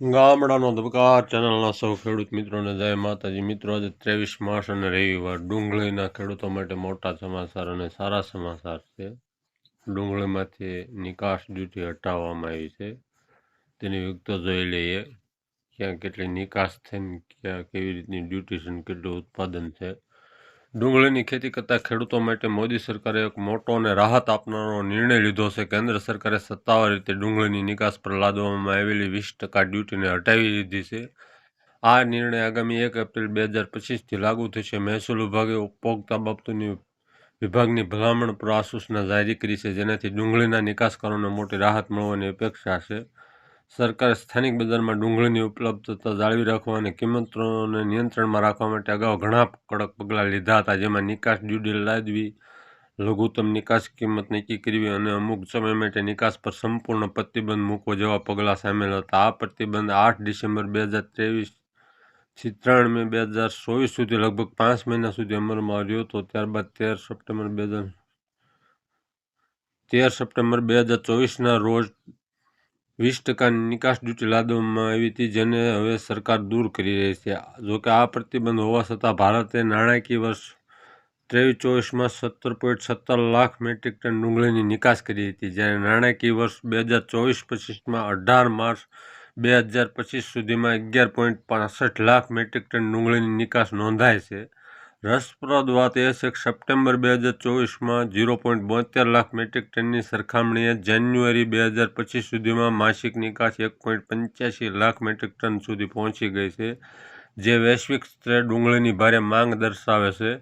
ગામડાનો ધબકાર, ચેનલના સૌ ખેડૂત મિત્રોને જય માતાજી. મિત્રો, આજે ત્રેવીસ માર્ચ અને રવિવાર. ડુંગળીના ખેડૂતો માટે મોટા સમાચાર અને સારા સમાચાર છે. ડુંગળીમાંથી નિકાસ ડ્યુટી હટાવવામાં આવી છે. તેની વિગતો જોઈ લઈએ. ક્યાં કેટલી નિકાસ થઈને ક્યાં કેવી રીતની ડ્યુટી છે કેટલું ઉત્પાદન છે. ડુંગળીની ખેતી કરતા ખેડૂતો માટે મોદી સરકારે એક મોટો અને રાહત આપનારો નિર્ણય લીધો છે. કેન્દ્ર સરકારે સત્તાવાર રીતે ડુંગળીની નિકાસ પર લાદવામાં આવેલી વીસ ટકા ડ્યુટીને હટાવી દીધી છે. આ નિર્ણય આગામી એક એપ્રિલ બે હજાર પચીસથી લાગુ થશે. મહેસૂલ વિભાગે ઉપભોક્તા બાબતોની વિભાગની ભલામણ પર આ સૂચના જારી કરી છે, જેનાથી ડુંગળીના નિકાસકારોને મોટી રાહત મળવાની અપેક્ષા છે. સરકારે સ્થાનિક બજારમાં ડુંગળીની ઉપલબ્ધતા જાળવી રાખવા અને કિંમતોને નિયંત્રણમાં રાખવા માટે અગાઉ ઘણા કડક પગલાં લીધા હતા, જેમાં નિકાસ ડ્યુટી લાદવી, લઘુત્તમ નિકાસ કિંમત નક્કી કરવી અને અમુક સમય માટે નિકાસ પર સંપૂર્ણ પ્રતિબંધ મૂકવો જેવા પગલાં સામેલ હતા. આ પ્રતિબંધ આઠ ડિસેમ્બર બે હજાર ત્રેવીસથી ત્રણ મે બે હજાર ચોવીસ સુધી લગભગ પાંચ મહિના સુધી અમલમાં આવ્યો હતો. ત્યારબાદ તેર સપ્ટેમ્બર બે હજાર, તેર સપ્ટેમ્બર બે હજાર ચોવીસના રોજ વીસ ટકાની નિકાસ ડ્યુટી લાદવામાં આવી હતી, જેને હવે સરકાર દૂર કરી રહી છે. જોકે આ પ્રતિબંધ હોવા છતાં ભારતે નાણાકીય વર્ષ ત્રેવીસ ચોવીસમાં સત્તર પોઈન્ટ સત્તર લાખ મેટ્રિક ટન ડુંગળીની નિકાસ કરી હતી, જ્યારે નાણાકીય વર્ષ બે હજાર ચોવીસ પચીસમાં અઢાર માર્ચ બે હજાર પચીસ સુધીમાં અગિયાર પોઈન્ટ પાસઠ લાખ મેટ્રિક ટન ડુંગળીની નિકાસ નોંધાય છે. રસપ્રદ વાત એ છે કે સપ્ટેમ્બર બે હજાર ચોવીસમાં ઝીરો પોઈન્ટ બોતેર લાખ મેટ્રિક ટનની સરખામણીએ જાન્યુઆરી બે હજાર પચીસ સુધીમાં માસિક નિકાસ એક પોઈન્ટ પંચ્યાસી લાખ મેટ્રિક ટન સુધી પહોંચી ગઈ છે, જે વૈશ્વિક સ્તરે ડુંગળીની ભારે માંગ દર્શાવે છે.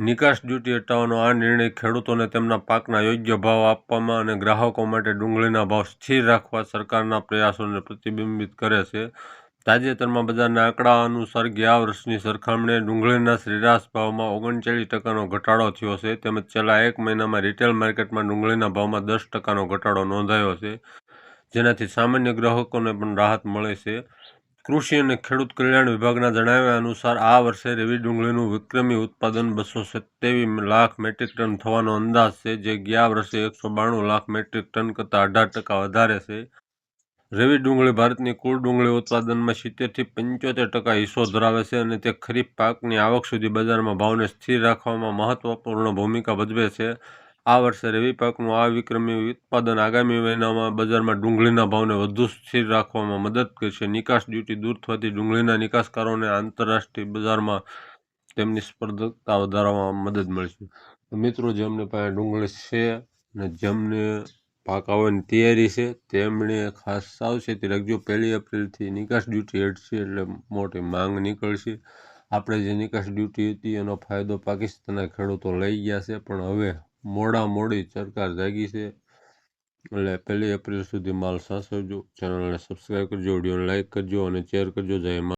નિકાસ ડ્યુટી હટાવવાનો આ નિર્ણય ખેડૂતોને તેમના પાકના યોગ્ય ભાવ આપવામાં અને ગ્રાહકો માટે ડુંગળીના ભાવ સ્થિર રાખવા સરકારના પ્રયાસોને પ્રતિબિંબિત કરે છે. તાજેતરમાં બજારના આંકડા અનુસાર ગયા વર્ષની સરખામણીએ ડુંગળીના સરેરાશ ભાવમાં ઓગણચાલીસ ટકાનો ઘટાડો થયો છે. તેમજ છેલ્લા એક મહિનામાં રિટેલ માર્કેટમાં ડુંગળીના ભાવમાં દસ ટકાનો ઘટાડો નોંધાયો છે, જેનાથી સામાન્ય ગ્રાહકોને પણ રાહત મળે છે. કૃષિ અને ખેડૂત કલ્યાણ વિભાગના જણાવ્યા અનુસાર, આ વર્ષે રેવી ડુંગળીનું વિક્રમી ઉત્પાદન બસો સત્યાવીસ લાખ મેટ્રિક ટન થવાનો અંદાજ છે, જે ગયા વર્ષે એકસો બાણું લાખ મેટ્રિક ટન કરતાં અઢાર ટકા વધારે છે. રવિ ડુંગળી ભારતની કુલ ડુંગળી ઉત્પાદનમાં સિત્તેરથી પંચોતેર ટકા હિસ્સો ધરાવે છે અને તે ખરીફ પાકની આવક સુધી બજારમાં ભાવને સ્થિર રાખવામાં મહત્વપૂર્ણ ભૂમિકા ભજવે છે. આ વર્ષે રવિ પાકનું આ વિક્રમી ઉત્પાદન આગામી મહિનામાં બજારમાં ડુંગળીના ભાવને વધુ સ્થિર રાખવામાં મદદ કરશે. નિકાસ ડ્યુટી દૂર થવાથી ડુંગળીના નિકાસકારોને આંતરરાષ્ટ્રીય બજારમાં તેમની સ્પર્ધકતા વધારવામાં મદદ મળશે. મિત્રો, જેમને પાસે ડુંગળી છે અને જેમને પાક આવવાની તૈયારી છે. તેમણે ખાસ સાવચેતી રાખજો પહેલી એપ્રિલથી નિકાસ ડ્યુટી હટશે એટલે મોટી માંગ નીકળશે. આપણે જે નિકાસ ડ્યુટી હતી એનો ફાયદો પાકિસ્તાનના ખેડૂતો લઈ ગયા છે, પણ હવે મોડા મોડી સરકાર જાગી છે. એટલે પહેલી એપ્રિલ સુધી માલ સાચવજો. ચેનલને સબસ્ક્રાઈબ કરજો, વિડીયોને લાઇક કરજો અને શેર કરજો. જય